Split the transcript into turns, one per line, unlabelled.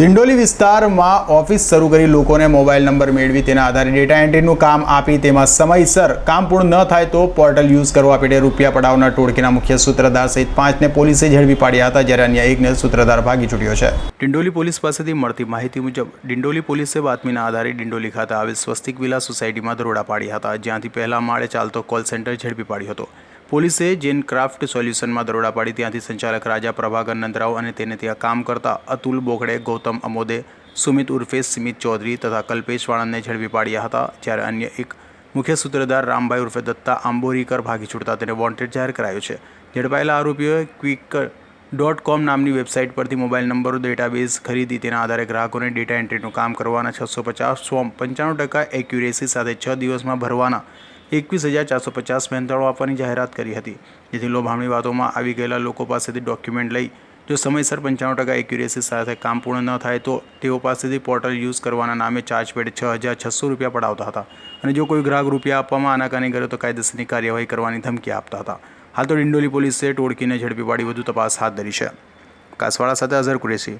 દિંડોલી વિસ્તારમાં ઓફિસ શરૂ કરી લોકોને મોબાઈલ નંબર મેળવી તેના આધારે ડેટા એન્ટ્રીનું કામ આપી તેમાં સમયસર કામ પૂર્ણ ન થાય તો પોર્ટલ યુઝ કરવા પેટે રૂપિયા પડાવના ટોળકીના મુખ્ય સૂત્રધાર સહિત પાંચને પોલીસે ઝડપી પાડ્યા હતા જ્યારે અન્ય એકને સૂત્રધાર ભાગી છૂટ્યો છે. ડિંડોલી પોલીસ પાસેથી મળતી માહિતી મુજબ ડિંડોલી પોલીસે બાતમીના આધારે ડિંડોલી ખાતે આવેલ સ્વસ્તિક વિલા સોસાયટીમાં દરોડા પાડ્યા હતા. જ્યાંથી પહેલા માળે ચાલતો કોલ સેન્ટર ઝડપી પાડ્યો હતો. પોલીસે જેન ક્રાફ્ટ સોલ્યુશનમાં દરોડા પાડી ત્યાંથી સંચાલક રાજા પ્રભાકર નંદરાવ અને તેને ત્યાં કામ કરતા અતુલ બોગડે ગૌતમ અમોદે, સુમિત ઉર્ફે સ્મિત ચૌધરી તથા કલ્પેશ વાળંદને ઝડપી પાડ્યા હતા, જ્યારે અન્ય એક મુખ્ય સૂત્રધાર રામભાઈ ઉર્ફે દત્તા આંબોરીકર ભાગી છૂટતા તેને વોન્ટેડ જાહેર કરાયો છે. ઝડપાયેલા આરોપીઓએ ક્વિક ડોટ કોમ નામની વેબસાઇટ પરથી મોબાઈલ નંબરો, ડેટાબેઝ ખરીદી તેના આધારે ગ્રાહકોને ડેટા એન્ટ્રીનું કામ કરવાના છસો પચાસ ફોર્મ પંચાણું ટકા એક્યુરેસી સાથે છ દિવસમાં ભરવાના એકવીસ હજાર ચારસો પચાસ મહેનતાળો આપવાની જાહેરાત કરી હતી, જેથી લોભામણી વાતોમાં આવી ગયેલા લોકો પાસેથી ડોક્યુમેન્ટ લઈ, જો સમયસર પંચાણું ટકા એક્યુરેસી સાથે કામ પૂર્ણ ન થાય તો તેઓ પાસેથી પોર્ટલ યુઝ કરવાના નામે ચાર્જ પેડ છ હજાર છસો રૂપિયા પડાવતા હતા. અને જો કોઈ ગ્રાહક રૂપિયા આપવામાં આનાકાની કરે તો કાયદેસરની કાર્યવાહી કરવાની ધમકી આપતા હતા. હાલ તો ડિંડોલી પોલીસે ટોળકીને ઝડપી પાડી વધુ તપાસ હાથ ધરી છે. કાસવાડા સાથે અઝર કુરેશી.